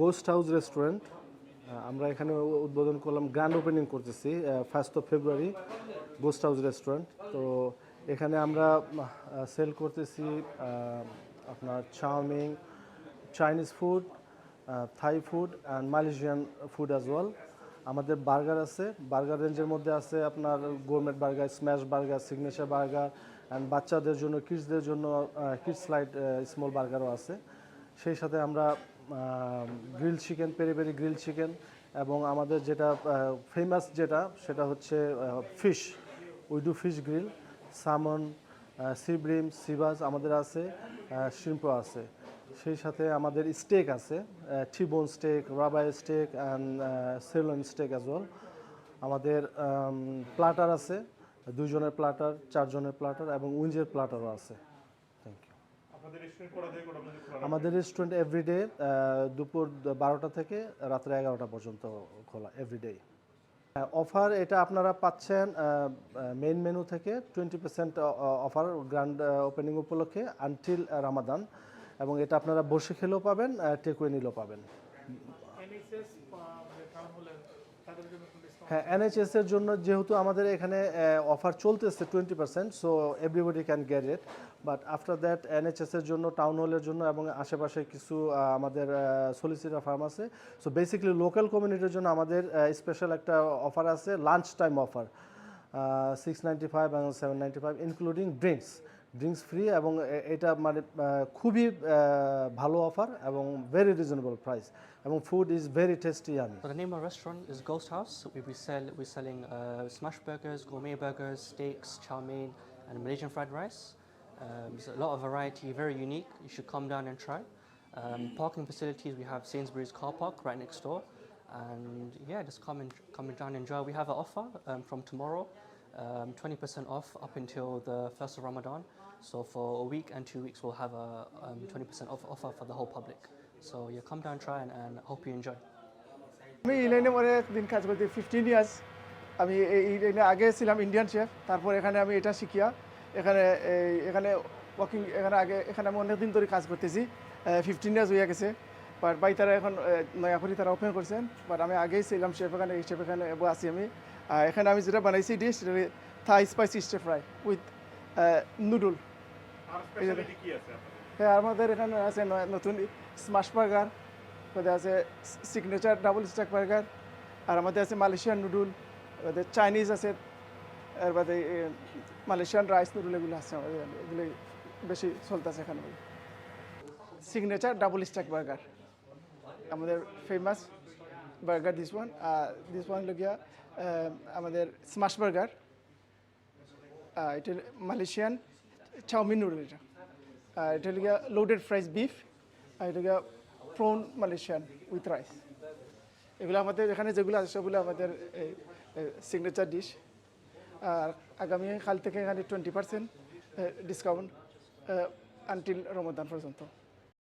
Ghost house restaurant আমরা এখানে উদ্বোধন করলাম গ্র্যান্ড ওপেনিং করতেছি first of February ghost house restaurant তো এখানে আমরা সেল করতেছি আপনার chow mein Chinese food Thai food and Malaysian food as well আমাদের বার্গার আছে বার্গার রেঞ্জের মধ্যে আছে আপনার gourmet burger smash burger signature burger and বাচ্চাদের জন্য কিডসদের জন্য কিডস লাইট স্মল বার্গারও আছে। সেই সাথে আমরা grill chicken peri peri grill chicken এবং আমাদের যেটা ফেমাস যেটা, সেটা হচ্ছে fish widow fish grill salmon sea bream sea bass আমাদের আছে শিম্পো আছে। সেই সাথে আমাদের স্টেক আছে T bone steak ribeye steak and salmon steak as well আমাদের প্লাটার আছে, দুজনের প্লাটার চারজনের প্লাটার এবং উইঞ্জের প্লাটারও আছে। আমাদের রেস্টুরেন্ট এভরিডে দুপুর বারোটা থেকে রাত্রে এগারোটা পর্যন্ত খোলা এভরিডে অফার এটা আপনারা পাচ্ছেন মেইন মেনু থেকে twenty percent offer grand opening উপলক্ষে আনটিল রামাদান এবং এটা আপনারা বসে খেলেও পাবেন টেকওয়ে নিলেও পাবেন এনএসএস টাউন হলের তাদের জন্য কোনো ডিসকাউন্ট হ্যাঁ এনএইচএস এর জন্য যেহেতু আমাদের এখানে অফার চলতেছে twenty percent so everybody can get it but after that NHS এর জন্য টাউন হলের জন্য এবং আশেপাশে কিছু আমাদের সলিসিটার ফার্ম আছে। সো বেসিক্যালি লোকাল কমিউনিটির জন্য আমাদের স্পেশাল একটা অফার আছে lunch time offer six ninety five এবং seven ninety five including drinks drinks free এবং এ- এটা মানে আহ, খুবই আহ, ভালো অফার এবং ভেরি রিজনেবল প্রাইস এবং ফুড ইজ ভেরি টেস্টি আমি So the name of our restaurant is Ghost House. We, we sell we're selling uh, smash burgers, gourmet burgers, steaks, chow mein, and Malaysian fried rice. Um, there's a lot of variety, very unique. You should come down and try. Um, parking facilities, we have Sainsbury's car park right next door, and yeah, just come and come and down and enjoy. We have an offer um, from tomorrow, um, 20% off up until the first of Ramadan. So for a week and two weeks, we'll have a um, 20% off offer for the whole public. So yeah, come down, try, and, and hope you enjoy. আমি এই লাইনে পরে দিন কাজ করতে fifteen years আমি লাইনে আগে ছিলাম ইন্ডিয়ান শেফ তারপর এখানে আমি এটা শিখিয়া এখানে এখানে ওয়ার্কিং এখানে আগে এখানে আমি অনেক দিন ধরে কাজ করতেছি। ফিফটিন ইয়ার্স হয়ে গেছে। বাট বাই তারা এখন নয়াপুরি তারা ওপেন করছেন। বাট আমি আগেই ছিলাম শেফ এখানে শেফ এখানে আছি আমি। এখানে আমি যেটা বানাইছি dish Thai spicy stir fry with noodle হ্যাঁ আমাদের এখানে আছে নতুন স্মাশ বার্গার আছে সিগনেচার ডাবল স্ট্যাক বার্গার আর আমাদের আছে মালয়েশিয়ান নুডল আমাদের চাইনিজ আছে এর বাদে মালয়েশিয়ান রাইস নুডল এগুলো আছে আমাদের এগুলো বেশি চলতেছে এখানে। সিগনেচার ডাবল স্ট্যাক বার্গার আমাদের ফেমাস বার্গার দিস ওয়ান আর দিস ওয়ান লগিয়া আমাদের স্মাশ বার্গার এটা মালয়েশিয়ান চাউমিন নুডল এটা। আর এটা লিগা লোডেড ফ্রাইস বিফ আর এটা গিয়া প্রন মালয়েশিয়ান উইথ রাইস এগুলো আমাদের এখানে যেগুলো আছে সেগুলো আমাদের সিগনেচার ডিশ আর আগামী কাল থেকে এখানে twenty percent discount until Ramadan পর্যন্ত।